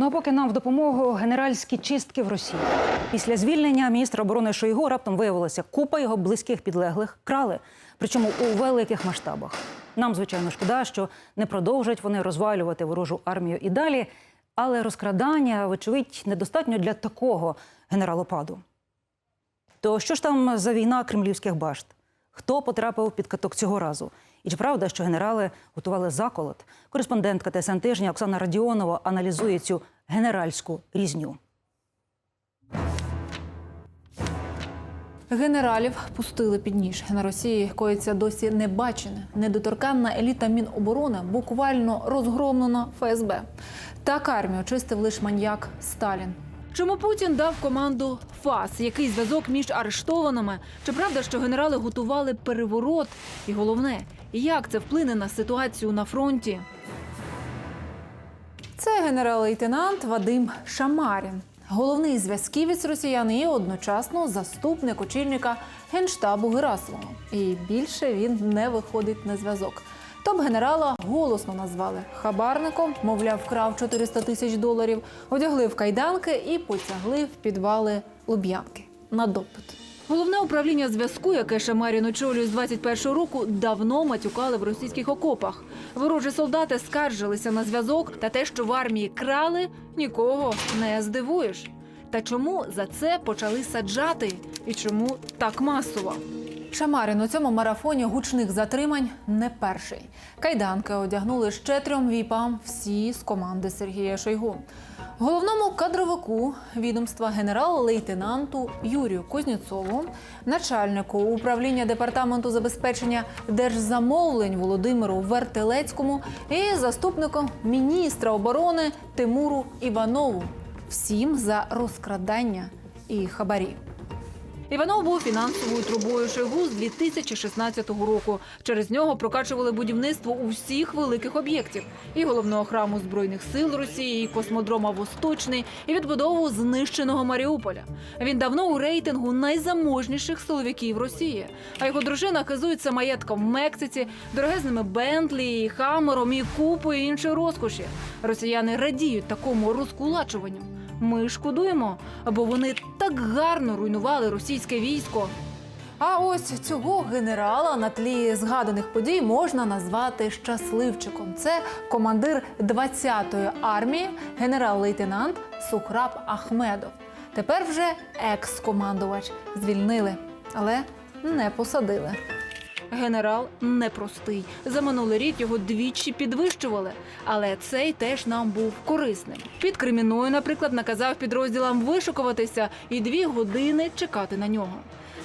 Ну а поки нам в допомогу генеральські чистки в Росії. Після звільнення міністра оборони Шойгу раптом виявилося, купа його близьких підлеглих крали, причому у великих масштабах. Нам, звичайно, шкода, що не продовжать вони розвалювати ворожу армію і далі, але розкрадання, вочевидь, недостатньо для такого генералопаду. То що ж там за війна кремлівських башт? Хто потрапив під каток цього разу? І чи правда, що генерали готували заколот? Кореспондентка ТСН тижня Оксана Радіонова аналізує цю генеральську різню. Генералів пустили під ніж. На Росії коїться досі небачене. Недоторканна еліта Міноборони буквально розгромлена ФСБ. Так армію чистив лише маньяк Сталін. Чому Путін дав команду ФАС? Який зв'язок між арештованими? Чи правда, що генерали готували переворот? І головне, як це вплине на ситуацію на фронті? Це генерал-лейтенант Вадим Шамарін, головний зв'язківець росіян і одночасно заступник очільника генштабу Герасимова. І більше він не виходить на зв'язок. Топ-генерала голосно назвали хабарником, мовляв, вкрав 400 тисяч доларів, одягли в кайданки і потягли в підвали Луб'янки на допит. Головне управління зв'язку, яке Шамарін очолює з 21-го року, давно матюкали в російських окопах. Ворожі солдати скаржилися на зв'язок та те, що в армії крали, нікого не здивуєш. Та чому за це почали саджати? І чому так масово? Шамарин у цьому марафоні гучних затримань не перший. Кайданки одягнули ще трьом віпам всі з команди Сергія Шойгу. Головному кадровику відомства генерал-лейтенанту Юрію Кузнєцову, начальнику управління департаменту забезпечення держзамовлень Володимиру Вертелецькому і заступнику міністра оборони Тимуру Іванову. Всім за розкрадання і хабарі. Іванов був фінансовою трубою Шойгу з 2016 року. Через нього прокачували будівництво усіх великих об'єктів: і головного храму збройних сил Росії, і космодрома Восточний, і відбудову знищеного Маріуполя. Він давно у рейтингу найзаможніших силовиків Росії. А його дружина хизується маєтком в Мексиці, дорогезними Бентлі, і Хаммером і купою іншої розкоші. Росіяни радіють такому розкулачуванню. Ми шкодуємо, бо вони так гарно руйнували російське військо. А ось цього генерала на тлі згаданих подій можна назвати щасливчиком. Це командир 20-ї армії, генерал-лейтенант Сухраб Ахмедов. Тепер вже екс-командувач звільнили, але не посадили. Генерал непростий. За минулий рік його двічі підвищували, але цей теж нам був корисним. Під Креміною, наприклад, наказав підрозділам вишукуватися і дві години чекати на нього.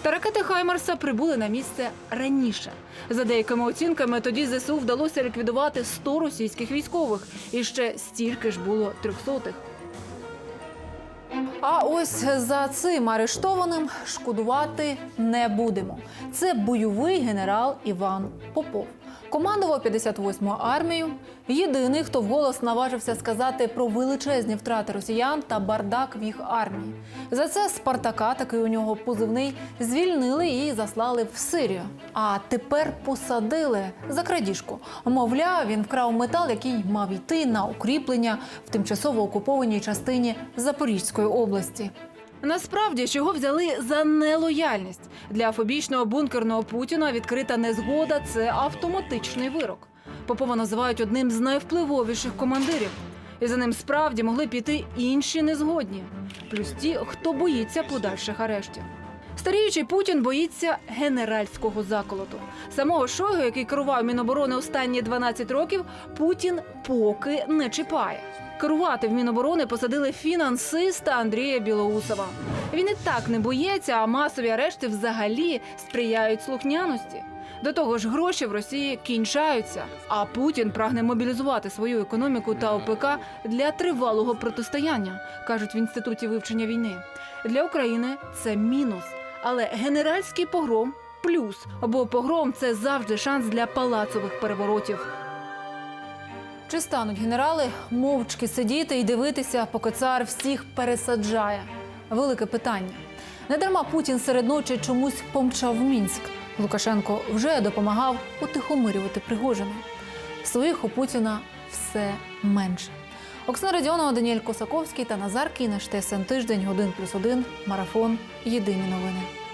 Та ракети Хаймарса прибули на місце раніше. За деякими оцінками, тоді ЗСУ вдалося ліквідувати 100 російських військових, і ще стільки ж було трьохсотих. А ось за цим арештованим шкодувати не будемо. Це бойовий генерал Іван Попов. Командував 58-ю армією. Єдиний, хто вголос наважився сказати про величезні втрати росіян та бардак в їх армії. За це Спартака, такий у нього позивний, звільнили і заслали в Сирію. А тепер посадили за крадіжку. Мовляв, він вкрав метал, який мав йти на укріплення в тимчасово окупованій частині Запорізької області. Насправді, чого взяли за нелояльність для фобічного бункерного Путіна відкрита незгода це автоматичний вирок. Попова називають одним з найвпливовіших командирів. І за ним справді могли піти інші незгодні, плюс ті, хто боїться подальших арештів. Старіючий Путін боїться генеральського заколоту. Самого Шойгу, який керував Міноборони останні 12 років, Путін поки не чіпає. Керувати в Міноборони посадили фінансиста Андрія Білоусова. Він і так не боїться, а масові арешти взагалі сприяють слухняності. До того ж, гроші в Росії кінчаються. А Путін прагне мобілізувати свою економіку та ОПК для тривалого протистояння, кажуть в інституті вивчення війни. Для України це мінус, але генеральський погром плюс, бо погром це завжди шанс для палацових переворотів. Чи стануть генерали мовчки сидіти і дивитися, поки цар всіх пересаджає? Велике питання. Недарма Путін серед ночі чомусь помчав в Мінськ. Лукашенко вже допомагав утихомирювати Пригожина. Своїх у Путіна все менше. Оксана Радіонова, Даніель Косаковський та Назар Кінеш. Тиждень, 1 плюс 1, марафон. Єдині новини.